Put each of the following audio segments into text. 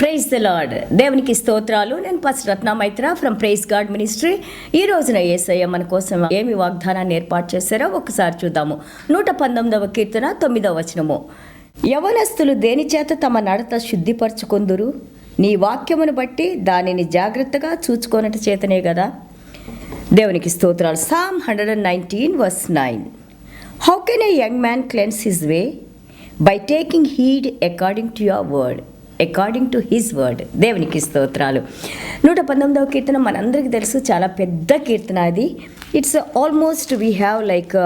Praise the lord దేవునికి స్తోత్రాలు. నేను పసి రత్నామైత్ర ఫ్రమ్ ప్రైజ్ గాడ్ మినిస్ట్రీ ఈ రోజున ఏసయ్య మన కోసం ఏమి వాగ్దానాన్ని ఏర్పాటు చేశారో ఒకసారి చూద్దాము. నూట పంతొమ్మిదవ కీర్తన తొమ్మిదవ వచనము. యవనస్తులు దేని చేత తమ నడత శుద్ధిపరచుకుందురు? నీ వాక్యమును బట్టి దానిని జాగ్రత్తగా చూచుకోనట చేతనే కదా దేవునికి స్తోత్రాలు. Psalm hundred and nineteen verse nine how can a young man cleanse his way by taking heed according to your word according to his word దేవునికి స్తోత్రాలు. నూట పంతొమ్మిదవ కీర్తన మనందరికీ తెలుసు చాలా పెద్ద కీర్తన అది. It's almost we have like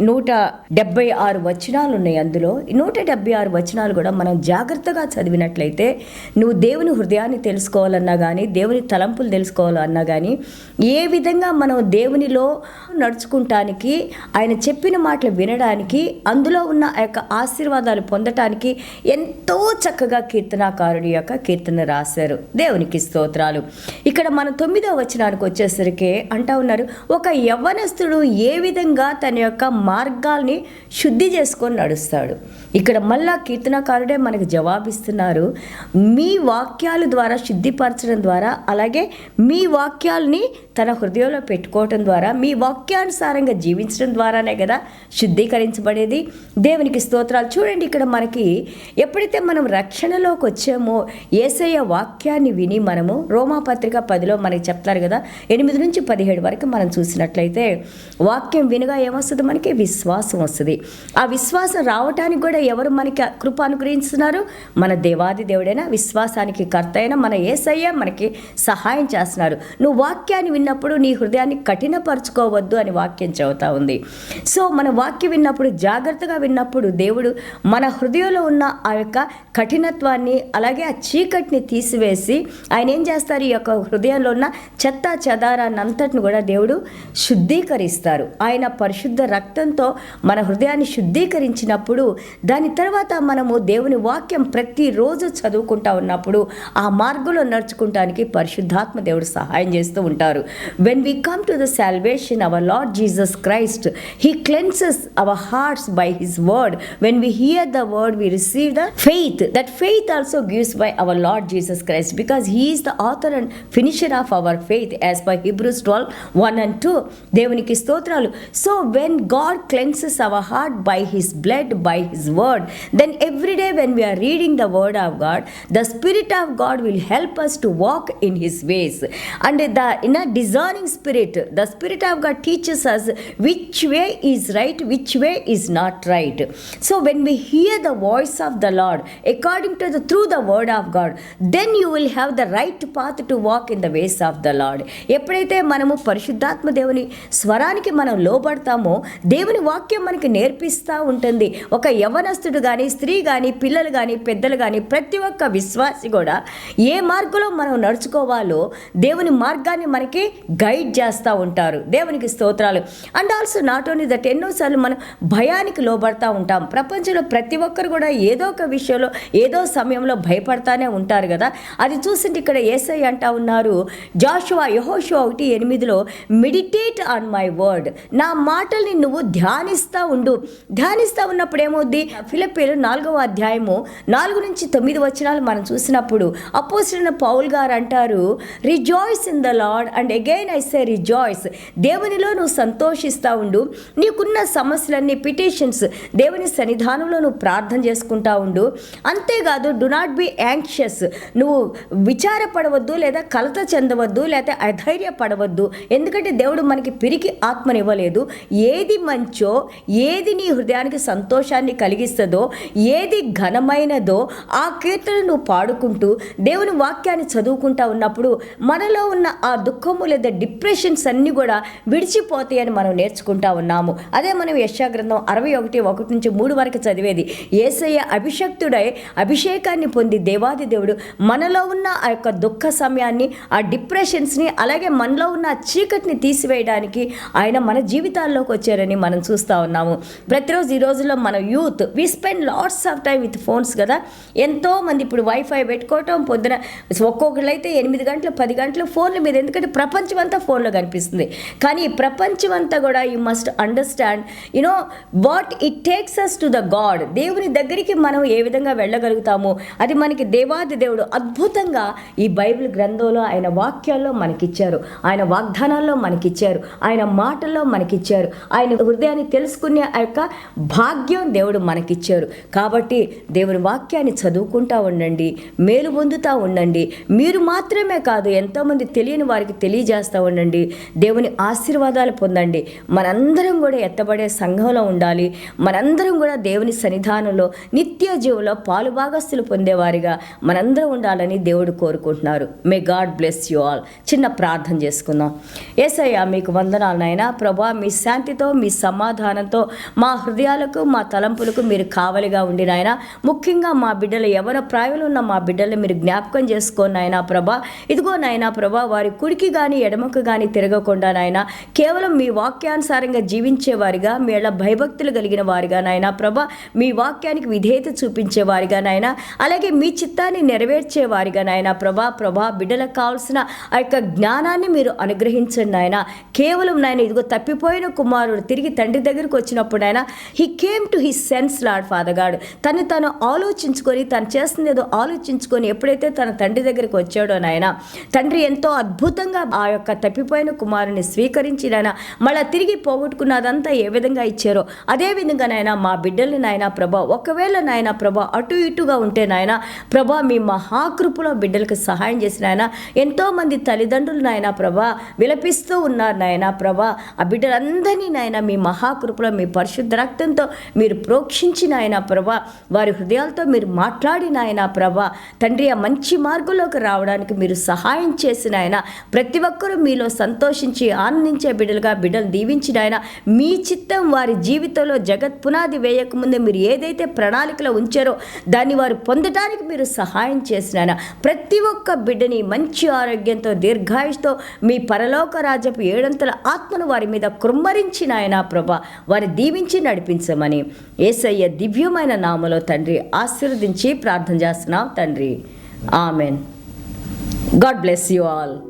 నూట డెబ్బై ఆరు వచనాలు ఉన్నాయి అందులో నూట డెబ్బై ఆరు వచనాలు కూడా మనం జాగ్రత్తగా చదివినట్లయితే నువ్వు దేవుని హృదయాన్ని తెలుసుకోవాలన్నా కానీ దేవుని తలంపులు తెలుసుకోవాలన్నా కానీ ఏ విధంగా మనం దేవునిలో నడుచుకుంటానికి ఆయన చెప్పిన మాటలు వినడానికి అందులో ఉన్న ఆ యొక్క ఆశీర్వాదాలు పొందటానికి ఎంతో చక్కగా కీర్తనాకారుడి యొక్క కీర్తన రాశారు. దేవునికి స్తోత్రాలు. ఇక్కడ మన తొమ్మిదో వచనానికి వచ్చేసరికి అంటా ఉన్నారు ఒక యవ్వనస్తుడు ఏ విధంగా తన యొక్క మార్గాల్ని శుద్ధి చేసుకొని నడుస్తాడు. ఇక్కడ మళ్ళా కీర్తనకారుడే మనకు జవాబిస్తున్నారు మీ వాక్యాల ద్వారా శుద్ధిపరచడం ద్వారా అలాగే మీ వాక్యాలని తన హృదయంలో పెట్టుకోవటం ద్వారా మీ వాక్యానుసారంగా జీవించడం ద్వారానే కదా శుద్ధీకరించబడేది. దేవునికి స్తోత్రాలు. చూడండి ఇక్కడ మనకి ఎప్పుడైతే మనం రక్షణలోకి వచ్చామో ఏసయ్య వాక్యాన్ని విని మనము రోమాపత్రిక పదిలో మనకి చెప్తారు కదా ఎనిమిది నుంచి పదిహేడు వరకు మనం చూసినట్లయితే వాక్యం వినగా ఏమొస్తుంది మనకి? విశ్వాసం వస్తుంది. ఆ విశ్వాసం రావటానికి కూడా ఎవరు మనకి కృప అనుగ్రహిస్తున్నారు మన దేవాది దేవుడైన విశ్వాసానికి కర్త అయినా మన ఏసయ్య మనకి సహాయం చేస్తున్నారు. నువ్వు వాక్యాన్ని విన్నప్పుడు నీ హృదయాన్ని కఠినపరచుకోవద్దు అని వాక్యం చెబుతా ఉంది. సో మన వాక్యం విన్నప్పుడు జాగ్రత్తగా విన్నప్పుడు దేవుడు మన హృదయంలో ఉన్న ఆ యొక్క కఠినత్వాన్ని అలాగే ఆ చీకటిని తీసివేసి ఆయన ఏం చేస్తారు? ఈ యొక్క హృదయంలో ఉన్న చెత్త చెదారాన్ని అంతటిని కూడా దేవుడు శుద్ధీకరిస్తారు. ఆయన పరిశుద్ధ రక్తంతో మన హృదయాన్ని శుద్ధీకరించినప్పుడు దాని తర్వాత మనము దేవుని వాక్యం ప్రతిరోజు చదువుకుంటా ఉన్నప్పుడు ఆ మార్గంలో నడుచుకుంటానికి పరిశుద్ధాత్మ దేవుడు సహాయం చేస్తూ ఉంటారు. When we come to the salvation our Lord Jesus Christ he cleanses our hearts by his word when we hear the word we receive the faith that faith also gives by our Lord Jesus Christ because he is the author and finisher of our faith as by Hebrews twelve one and two దేవునికి స్తోత్రాలు. So when God cleanses our heart by his blood by his word then every day when we are reading the word of God the spirit of God will help us to walk in his ways and the in a discerning spirit the spirit of God teaches us which way is right which way is not right so when we hear the voice of the Lord according to the through the word of God then you will have the right path to walk in the ways of the Lord ఎప్పుడైతే మనము పరిశుద్ధాత్మ దేవుని స్వరానికి మనం లోబడతామో దేవుని వాక్యం మనకి నేర్పిస్తూ ఉంటుంది. ఒక యవనస్తుడు కానీ స్త్రీ కానీ పిల్లలు కానీ పెద్దలు కానీ ప్రతి ఒక్క విశ్వాసి కూడా ఏ మార్గంలో మనం నడుచుకోవాలో దేవుని మార్గాన్ని మనకి గైడ్ చేస్తూ ఉంటారు. దేవునికి స్తోత్రాలు. And also not only that ఎన్నోసార్లు మనం భయానికి లోబడతా ఉంటాం. ప్రపంచంలో ప్రతి ఒక్కరు కూడా ఏదో ఒక విషయంలో ఏదో సమయంలో భయపడతానే ఉంటారు కదా. అది చూసింటే ఇక్కడ ఏసై అంటా ఉన్నారు జాషువా యహోషువా ఒకటి ఎనిమిదిలో మెడిటేట్ ఆన్ మై వర్డ్ నా మాటల్ని నువ్వు ధ్యానిస్తూ ఉండు. ధ్యానిస్తూ ఉన్నప్పుడు ఏమవుద్ది? ఫిలిపీలు నాలుగవ అధ్యాయము నాలుగు నుంచి తొమ్మిది వచనాలు మనం చూసినప్పుడు అపోసిన పౌల్ గారు అంటారు rejoice in the Lord and again I say rejoice. దేవునిలో నువ్వు సంతోషిస్తూ ఉండు. నీకున్న సమస్యలన్నీ పిటిషన్స్ దేవుని సన్నిధానంలో నువ్వు ప్రార్థన చేసుకుంటా ఉండు. అంతేకాదు డు నాట్ బి యాంక్షియస్. నువ్వు విచారపడవద్దు లేదా కలత చెందవద్దు లేదా అధైర్యపడవద్దు. ఎందుకంటే దేవుడు మనకి పిరికి ఆత్మనివ్వలేదు. ఏది మన మంచో ఏది నీ హృదయానికి సంతోషాన్ని కలిగిస్తుందో ఏది ఘనమైనదో ఆ కీర్తన నువ్వు పాడుకుంటూ దేవుని వాక్యాన్ని చదువుకుంటా ఉన్నప్పుడు మనలో ఉన్న ఆ దుఃఖము లేదా డిప్రెషన్స్ అన్నీ కూడా విడిచిపోతాయని మనం నేర్చుకుంటా ఉన్నాము. అదే మనం యశాగ్రంథం అరవై ఒకటి ఒకటి నుంచి మూడు వరకు చదివేది ఏసయ్య అభిషక్తుడై అభిషేకాన్ని పొంది దేవాది దేవుడు మనలో ఉన్న ఆ యొక్క దుఃఖ సమయాన్ని ఆ డిప్రెషన్స్ని అలాగే మనలో ఉన్న ఆ చీకటిని తీసివేయడానికి ఆయన మన జీవితాల్లోకి వచ్చారని మనం మనం చూస్తూ ఉన్నాము. ప్రతిరోజు ఈ రోజుల్లో మన youth we spend lots of time with phones కదా. ఎంతో మంది ఇప్పుడు వైఫై పెట్టుకోవటం పొద్దున ఒక్కొక్కరు అయితే ఎనిమిది గంటలు పది గంటలు ఫోన్ల మీద ఎందుకంటే ప్రపంచం అంతా ఫోన్లో కనిపిస్తుంది. కానీ ప్రపంచం అంతా కూడా you must understand you know what it takes us to the God దేవుని దగ్గరికి మనం ఏ విధంగా వెళ్ళగలుగుతాము? అది మనకి దేవాది దేవుడు అద్భుతంగా ఈ బైబిల్ గ్రంథంలో ఆయన వాక్యాల్లో మనకిచ్చారు. ఆయన వాగ్దానాల్లో మనకిచ్చారు. ఆయన మాటల్లో మనకిచ్చారు. ఆయన హృదయాన్ని తెలుసుకునే యొక్క భాగ్యం దేవుడు మనకిచ్చారు. కాబట్టి దేవుని వాక్యాన్ని చదువుకుంటా ఉండండి మేలు పొందుతూ ఉండండి. మీరు మాత్రమే కాదు ఎంతోమంది తెలియని వారికి తెలియజేస్తూ ఉండండి. దేవుని ఆశీర్వాదాలు పొందండి. మనందరం కూడా ఎత్తబడే సంఘంలో ఉండాలి. మనందరం కూడా దేవుని సన్నిధానంలో నిత్య జీవులో పాలుభాగస్తులు పొందేవారిగా మనందరం ఉండాలని దేవుడు కోరుకుంటున్నారు. May God bless you all చిన్న ప్రార్థన చేసుకుందాం. ఏసయ్యా మీకు వందనాలు నాయన. ప్రభా మీ శాంతితో మీ సమాధానంతో మా హృదయాలకు మా తలంపులకు మీరు కావలిగా ఉండి నాయన. ముఖ్యంగా మా బిడ్డలు ఎవరి ప్రాయంలో ఉన్న మా బిడ్డలు మీరు జ్ఞాపకం చేసుకోండి నాయనా ప్రభా. ఇదిగో నాయనా ప్రభా వారి కుడికి కానీ ఎడమకు కానీ తిరగకుండా నాయన కేవలం మీ వాక్యానుసారంగా జీవించేవారిగా మీళ్ళ భయభక్తులు కలిగిన వారిగా నాయనా ప్రభా మీ వాక్యానికి విధేయత చూపించే వారిగా నాయన అలాగే మీ చిత్తాన్ని నెరవేర్చేవారిగా నాయన ప్రభా. ప్రభా బిడ్డలకు కావాల్సిన ఆ యొక్క జ్ఞానాన్ని మీరు అనుగ్రహించండి నాయన. కేవలం నాయన ఇదిగో తప్పిపోయిన కుమారుడు తిరిగి తండ్రి దగ్గరికి వచ్చినప్పుడు ఆయన he came to his sense Lord father God తను తను ఆలోచించుకొని తను చేస్తుంది ఏదో ఆలోచించుకొని ఎప్పుడైతే తన తండ్రి దగ్గరికి వచ్చాడో నాయన తండ్రి ఎంతో అద్భుతంగా ఆ యొక్క తప్పిపోయిన కుమారుని స్వీకరించి నాయన మళ్ళీ తిరిగి పోగొట్టుకున్నదంతా ఏ విధంగా ఇచ్చారో అదే విధంగా నాయన మా బిడ్డల్ని నాయన ప్రభా ఒకవేళ నాయన ప్రభా అటు ఇటుగా ఉంటే నాయన ప్రభా మీ మహాకృపలో బిడ్డలకు సహాయం చేసిన ఆయన ఎంతోమంది తల్లిదండ్రులు నాయన ప్రభా విలపిస్తూ ఉన్నారు నాయన ప్రభా ఆ బిడ్డలందరినీ నాయన మీ మహాకృపలో మీ పరిశుద్ధ రక్తంతో మీరు ప్రోక్షించిన ఆయన ప్రభా వారి హృదయాలతో మీరు మాట్లాడిన ఆయన ప్రభా తండ్రి ఆ మంచి మార్గంలోకి రావడానికి మీరు సహాయం చేసిన ఆయన ప్రతి ఒక్కరూ మీలో సంతోషించి ఆనందించే బిడ్డలుగా బిడ్డలు దీవించిన ఆయన మీ చిత్తం వారి జీవితంలో జగత్ పునాది వేయకముందే మీరు ఏదైతే ప్రణాళికలో ఉంచారో దాన్ని వారు పొందడానికి మీరు సహాయం చేసిన ఆయన ప్రతి ఒక్క బిడ్డని మంచి ఆరోగ్యంతో దీర్ఘాయుష్తో మీ పరలోక రాజ్యపు ఏడంతల ఆత్మను వారి మీద కృమ్మరించిన ఆయన ప్రభా వారి దీవించి నడిపించమని. ఏసయ్య దివ్యమైన నామలో తండ్రి ఆశీర్వదించి ప్రార్థన చేస్తున్నాం తండ్రి. Amen. God bless you all.